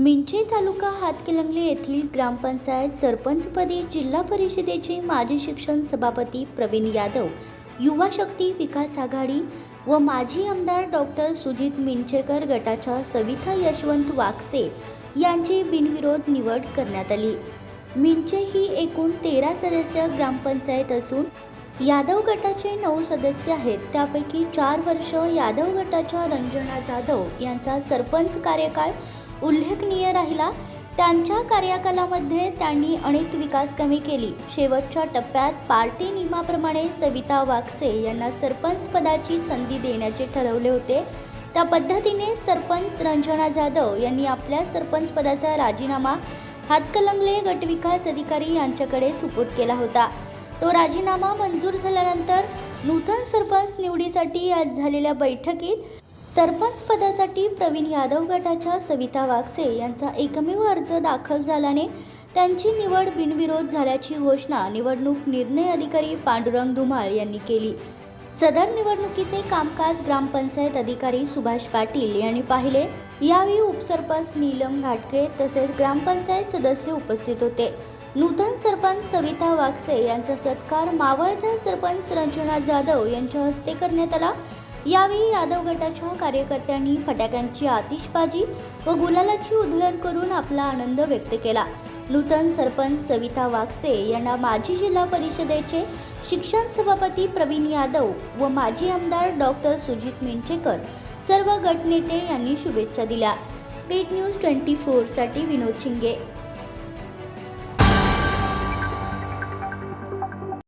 मिंचे तालुका हातकिलंगले येथील ग्रामपंचायत सरपंचपदी जिल्हा परिषदेचे माजी शिक्षण सभापती प्रवीण यादव युवा शक्ती विकास आघाडी व माजी आमदार डॉक्टर सुजित मिंचेकर गटाच्या सविता यशवंत वाकसे यांची बिनविरोध निवड करण्यात आली. मिंचे ही एकूण तेरा सदस्य ग्रामपंचायत असून यादव गटाचे नऊ सदस्य आहेत. त्यापैकी चार वर्ष यादव गटाच्या रंजना जाधव यांचा सरपंच कार्यकाळ उल्लेखनीय राहिला. त्यांच्या कार्यकालामध्ये त्यांनी अनेक विकास कामे केली. शेवटच्या टप्प्यात पार्टी नियमाप्रमाणे सविता वाकसे यांना सरपंच पदाची संधी देण्याचे ठरवले होते. त्या पद्धतीने सरपंच रंजना जाधव यांनी आपल्या सरपंच पदाचा राजीनामा हातकलंगले गटविकास अधिकारी यांच्याकडे सुपूर्द केला होता. तो राजीनामा मंजूर झाल्यानंतर नूतन सरपंच निवडीसाठी आज झालेल्या बैठकीत सरपंच पदासाठी प्रवीण यादव गटाच्या सविता वागसे यांचा एकमेव अर्ज दाखल झाल्याने त्यांची निवड बिनविरोध झाल्याची घोषणा निवडणूक निर्णय अधिकारी पांडुरंग धुमाळ यांनी केली. सदर निवडणुकीचे कामकाज ग्रामपंचायत अधिकारी सुभाष पाटील यांनी पाहिले. यावेळी उपसरपंच नीलम घाटके तसेच ग्रामपंचायत सदस्य उपस्थित होते. नूतन सरपंच सविता वागसे यांचा सत्कार मावळता सरपंच रंजना जाधव यांच्या हस्ते करण्यात आला. यावेळी यादव गटाच्या कार्यकर्त्यांनी फटाक्यांची आतिषबाजी व गुलालाची उधळण करून आपला आनंद व्यक्त केला. नूतन सरपंच सविता वागसे यांना माजी जिल्हा परिषदेचे शिक्षण सभापती प्रवीण यादव व माजी आमदार डॉक्टर सुजित मेंचेकर सर्व गटनेते यांनी शुभेच्छा दिल्या. स्पीड न्यूज ट्वेंटी फोरसाठी विनोद शिंगे.